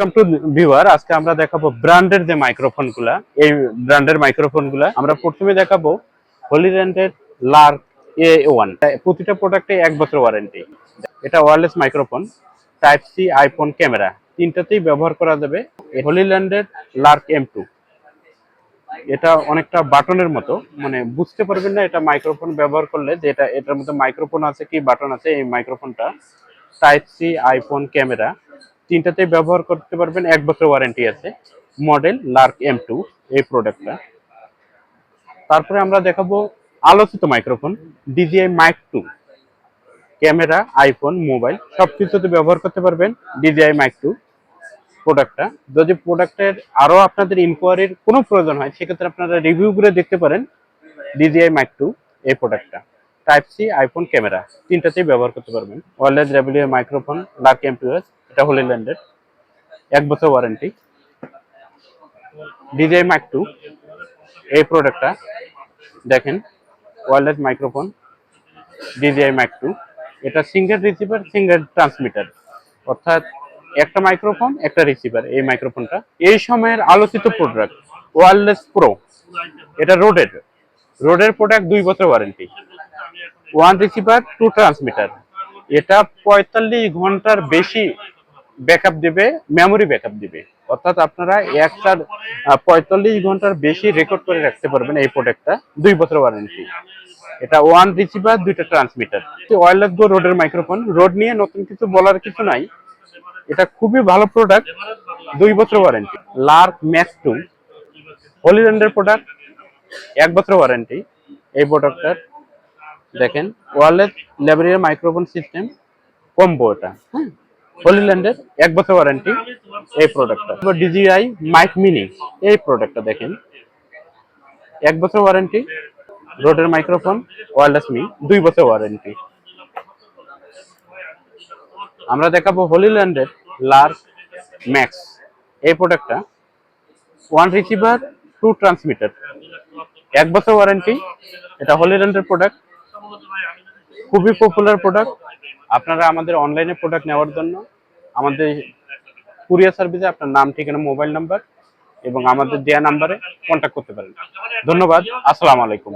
Welcome to viewer আজকে আমরা দেখাবো ব্র্যান্ডের যে মাইক্রোফোনগুলা এই ব্র্যান্ডের মাইক্রোফোনগুলা আমরা প্রথমে দেখাবো হলিল্যান্ডের লার্ক এ ওয়ান প্রতিটা প্রোডাক্টে এক বছর ওয়ারেন্টি এটা wireless microphone type C iPhone camera তিনটাতেই ব্যবহার করা যাবে হলিল্যান্ডের লার্ক এম টু এটা অনেকটা বাটনের মতো মানে বুঝতে পারবেন না এটা মাইক্রোফোন ব্যবহার করলে যে এটা, এটার মধ্যে মাইক্রোফোন আছে কি বাটন আছে, এই মাইক্রোফোনটা টাইপ সি আইফোন ক্যামেরা তিনটাতেই ব্যবহার করতে পারবেন, এক বছর ওয়ারেন্টি আছে। মডেল লার্ক এম টু এই প্রোডাক্টটা তারপরে আমরা দেখাবো আলোচিত microphone DJI mic two camera iPhone mobile সব কিছুতে ব্যবহার করতে পারবেন ডিজিআই মাইক টু প্রোডাক্টটা যদি প্রোডাক্টের আরও আপনাদের ইনকোয়ারির কোনো প্রয়োজন হয়, সেক্ষেত্রে আপনারা রিভিউ করে দেখতে পারেন ডিজিআই মাইক টু এই প্রোডাক্টটা টাইপ সি আইফোন ক্যামেরা, তিনটাতেই ব্যবহার করতে পারবেন। ওয়ারলেস রেভিলিও মাইক্রোফোন লার্ক এমপিওএস এটা হলিল্যান্ডের এক বছর ওয়ারেন্টি ডিজিআই মাইক টু এই প্রোডাক্টটা দেখেন wireless microphone DJI mic two এটা সিঙ্গেল রিসিভার সিঙ্গেল ট্রান্সমিটার অর্থাৎ একটা মাইক্রোফোন একটা রিসিভার এই মাইক্রোফোনটা এই সময়ের আলোচিত প্রোডাক্ট ওয়ারলেস প্রো এটা রোডের রোডের প্রোডাক্ট দুই বছর warranty one receiver two transmitter এটা পঁয়তাল্লিশ ঘণ্টার বেশি ব্যাকআপ দেবে মেমোরি ব্যাকআপ দিবে। অর্থাৎ আপনারা একটা পঁয়তাল্লিশ ঘণ্টার বেশি রেকর্ড করে রাখতে পারবেন এই প্রোডাক্টটা দুই বছর ওয়ারেন্টি এটা ওয়ান রিসিভার দুইটা ট্রান্সমিটার ওয়ারলেস গো রোডের মাইক্রোফোন রোড নিয়ে নতুন কিছু বলার কিছু নাই। এটা খুবই ভালো প্রোডাক্ট দুই বছর ওয়ারেন্টি লার্ক ম্যাক্স টু হলিল্যান্ডের প্রোডাক্ট এক বছর ওয়ারেন্টি এই প্রোডাক্টটার দেখেন ওয়ারলেস ল্যাবরের মাইক্রোফোন সিস্টেম কম্বো এটা হ্যাঁ? হলিল্যান্ডের এক বছর ওয়ারেন্টি এই প্রোডাক্টটা ডিজিআই মাইক মিনি এই প্রোডাক্টটা দেখেন। এক বছর ওয়ারেন্টি রোডের মাইক্রোফোন ওয়ারলেস মি দুই বছর ওয়ারেন্টি আমরা দেখাবো হলিল্যান্ডের লার্ক ম্যাক্স এই প্রোডাক্টটা ওয়ান রিসিভার টু ট্রান্সমিটার এক বছর ওয়ারেন্টি এটা হলিল্যান্ডের প্রোডাক্ট খুবই পপুলার প্রোডাক্ট আপনারা আমাদের অনলাইনে প্রোডাক্ট নেওয়ার জন্য আমাদের কুরিয়ার সার্ভিসে আপনার নাম, ঠিকানা মোবাইল নাম্বার এবং আমাদের দেয়া নাম্বারে কন্ট্যাক্ট করতে পারেন। ধন্যবাদ, আসসালামু আলাইকুম।